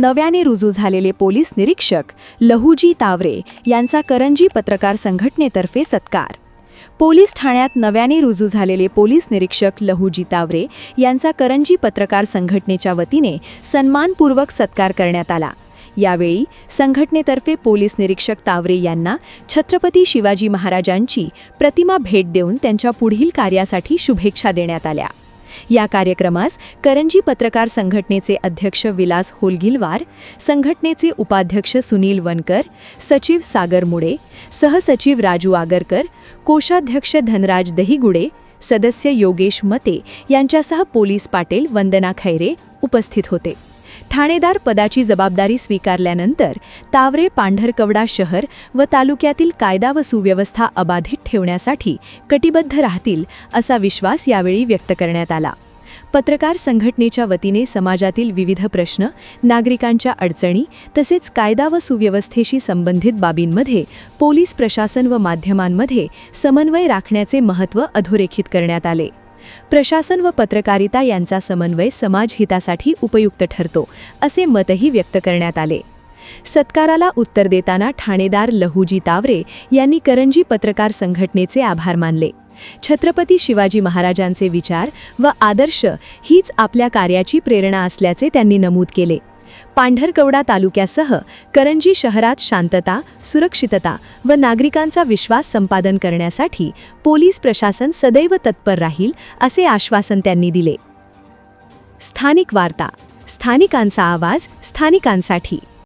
नव्याने रुजू झालेले पोलीस निरीक्षक लहुजी तावरे यांचा करंजी पत्रकार संघटनेतर्फे सत्कार. पोलीस ठाण्यात नव्याने रुजू झालेले पोलीस निरीक्षक लहुजी तावरे यांचा करंजी पत्रकार संघटनेच्या वतीने सन्मानपूर्वक सत्कार करण्यात आला. यावेळी संघटनेतर्फे पोलीस निरीक्षक तावरे यांना छत्रपती शिवाजी महाराजांची प्रतिमा भेट देऊन त्यांच्या पुढील कार्यासाठी शुभेच्छा देण्यात आल्या. या कार्यक्रमास करंजी पत्रकार संघटनेचे अध्यक्ष विलास होलगिलवार संघटनेचे उपाध्यक्ष सुनील वनकर सचिव सागर मुडे सहसचिव राजू आगरकर कोषाध्यक्ष धनराज दहिगुडे सदस्य योगेश मते यांच्यासह पोलीस पाटील वंदना खैरे उपस्थित होते. ठाणेदार पदाची जबाबदारी स्वीकारल्यानंतर तावरे पांढरकवडा शहर व तालुक्यातील कायदा व सुव्यवस्था अबाधित ठेवण्यासाठी कटिबद्ध राहतील असा विश्वास यावेळी व्यक्त करण्यात आला. पत्रकार संघटनेच्या वतीने समाजातील विविध प्रश्न नागरिकांच्या अडचणी तसेच कायदा व सुव्यवस्थेशी संबंधित बाबींमध्ये पोलीस प्रशासन व माध्यमांमध्ये समन्वय राखण्याचे महत्त्व अधोरेखित करण्यात आले. प्रशासन व पत्रकारिता यांचा समन्वय समाजहितासाठी उपयुक्त ठरतो असे मतही व्यक्त करण्यात आले. सत्काराला उत्तर देताना ठाणेदार लहुजी तावरे यांनी करंजी पत्रकार संघटनेचे आभार मानले. छत्रपती शिवाजी महाराजांचे विचार व आदर्श हीच आपल्या कार्याची प्रेरणा असल्याचे त्यांनी नमूद केले. पांढरकवडा तालुक्यासह करंजी शहरात शांतता सुरक्षितता व नागरिकांचा विश्वास संपादन करण्यासाठी पोलीस प्रशासन सदैव तत्पर राहील असे आश्वासन त्यांनी दिले. स्थानिक वार्ता. स्थानिकांचा आवाज स्थानिकांसाठी.